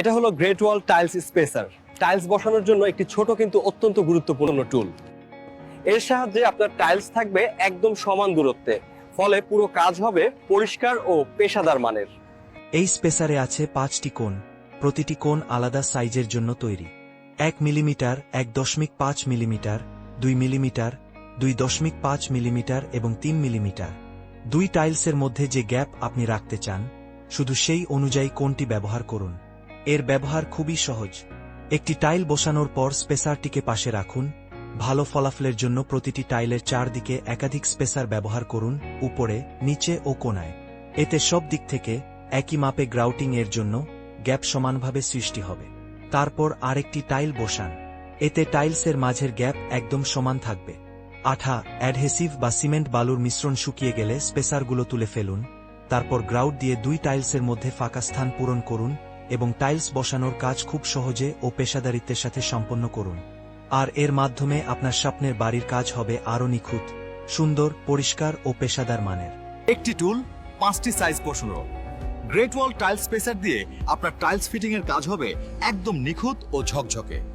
এটা হলো great wall tiles spacer tiles বসানোর জন্য একটি ছোট কিন্তু অত্যন্ত গুরুত্বপূর্ণ টুল এর সাহায্যে আপনার টাইলস থাকবে একদম সমান দূরত্বে, ফলে পুরো কাজ হবে পরিষ্কার ও পেশাদার মানের। এই স্পেসারে আছে পাঁচটি কোণ, প্রতিটি কোণ আলাদা সাইজের জন্য তৈরি। এক মিলিমিটার, এক দশমিক পাঁচ মিলিমিটার, দুই মিলিমিটার, দুই দশমিক পাঁচ মিলিমিটার এবং তিন মিলিমিটার। দুই টাইলসের মধ্যে যে গ্যাপ আপনি রাখতে চান, শুধু সেই অনুযায়ী কোনটি ব্যবহার করুন। এর ব্যবহার খুবই সহজ। একটি টাইল বসানোর পর স্পেসারটিকে পাশে রাখুন। ভালো ফলাফলের জন্য প্রতিটি টাইলের চারদিকে একাধিক স্পেসার ব্যবহার করুন, উপরে, নিচে ও কোনায় এতে সব দিক থেকে একই মাপে গ্রাউটিং এর জন্য গ্যাপ সমানভাবে সৃষ্টি হবে। তারপর আরেকটি টাইল বসান। এতে টাইলসের মাঝের গ্যাপ একদম সমান থাকবে। আঠা, অ্যাডহেসিভ বা সিমেন্ট বালুর মিশ্রণ শুকিয়ে গেলে স্পেসারগুলো তুলে ফেলুন। তারপর গ্রাউট দিয়ে দুই টাইলসের মধ্যে ফাঁকা স্থান পূরণ করুন এবং টাইলস বসানোর কাজ খুব সহজে ও পেশাদারিত্বের সাথে সম্পন্ন করুন। আর এর মাধ্যমে আপনার স্বপ্নের বাড়ির কাজ হবে আরও নিখুঁত, সুন্দর, পরিষ্কার ও পেশাদার মানের। একটি টুল, পাঁচটি সাইজ বসানো। গ্রেট ওয়াল টাইলস স্পেসার দিয়ে আপনার টাইলস ফিটিং এর কাজ হবে একদম নিখুঁত ও ঝকঝকে।